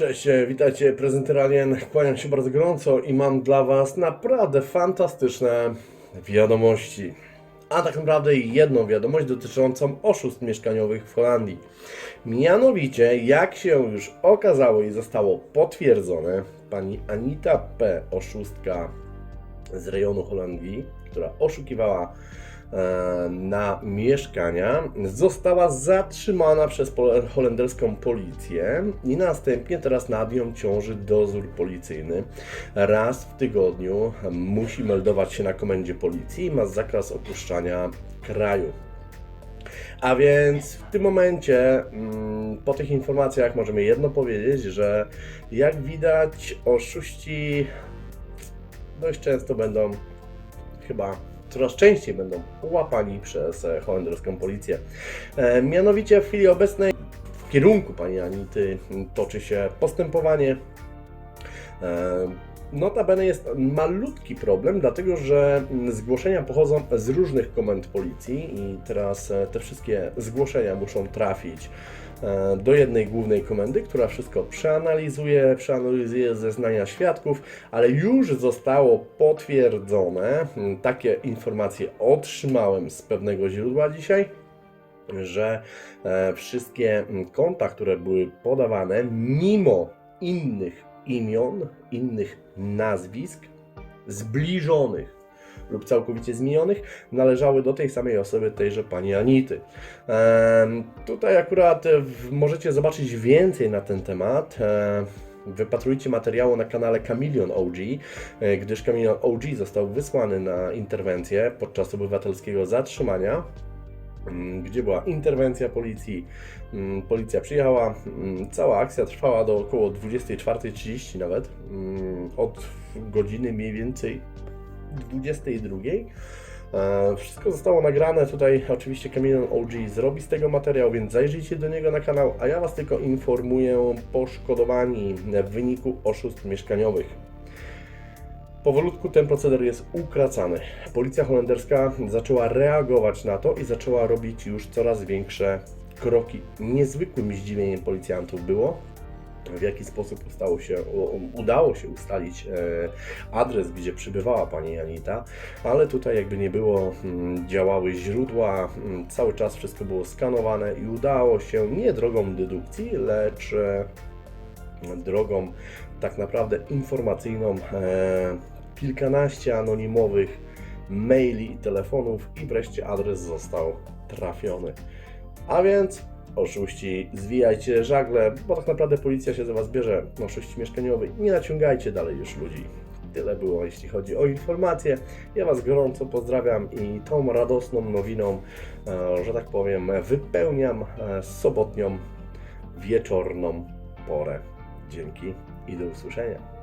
Cześć, e, witajcie, prezenter Alien. Kłaniam się bardzo gorąco i mam dla Was naprawdę fantastyczne wiadomości. A tak naprawdę jedną wiadomość dotyczącą oszustw mieszkaniowych w Holandii. Mianowicie, jak się już okazało i zostało potwierdzone, pani Anita P., oszustka z rejonu Holandii, która oszukiwała na mieszkania, została zatrzymana przez holenderską policję i następnie teraz nad nią ciąży dozór policyjny. Raz w tygodniu musi meldować się na komendzie policji i ma zakaz opuszczania kraju. A więc w tym momencie, mm, po tych informacjach, możemy jedno powiedzieć, że jak widać, oszuści dość często będą, chyba coraz częściej będą łapani przez e, holenderską policję. E, mianowicie w chwili obecnej w kierunku pani Anity toczy się postępowanie. E, Notabene jest malutki problem, dlatego że mm, zgłoszenia pochodzą z różnych komend policji i teraz te wszystkie zgłoszenia muszą trafić do jednej głównej komendy, która wszystko przeanalizuje, przeanalizuje zeznania świadków, ale już zostało potwierdzone, takie informacje otrzymałem z pewnego źródła dzisiaj, że e, wszystkie konta, które były podawane, mimo innych imion, innych nazwisk, zbliżonych lub całkowicie zmienionych, należały do tej samej osoby, tejże pani Anity. Em, tutaj akurat e, w- możecie zobaczyć więcej na ten temat. E, Wypatrujcie materiału na kanale Chameleon OG, e, gdyż Chameleon OG został wysłany na interwencję podczas obywatelskiego zatrzymania mm, gdzie była interwencja policji. Mm, Policja przyjechała, mm, cała akcja trwała do około 24.30 nawet, od godziny mniej więcej 22.00. E, Wszystko zostało nagrane, tutaj oczywiście Chameleon OG zrobi z tego materiał, więc zajrzyjcie do niego na kanał, a ja Was tylko informuję poszkodowani w wyniku oszustw mieszkaniowych. Powolutku ten proceder jest ukracany. Policja holenderska zaczęła reagować na to i zaczęła robić już coraz większe kroki. Niezwykłym zdziwieniem policjantów było, w jaki sposób ustało się, udało się ustalić e, adres, gdzie przybywała pani Janita, ale tutaj jakby nie było, mm, działały źródła, mm, cały czas wszystko było skanowane i udało się nie drogą dedukcji, lecz e, drogą tak naprawdę informacyjną e, kilkanaście anonimowych maili i telefonów i wreszcie adres został trafiony. A więc oszuści, zwijajcie żagle, bo tak naprawdę policja się za Was bierze, oszuści mieszkaniowi, nie naciągajcie dalej już ludzi. Tyle było, jeśli chodzi o informacje. Ja Was gorąco pozdrawiam i tą radosną nowiną, e, że tak powiem, wypełniam e, sobotnią wieczorną porę. Dzięki i do usłyszenia.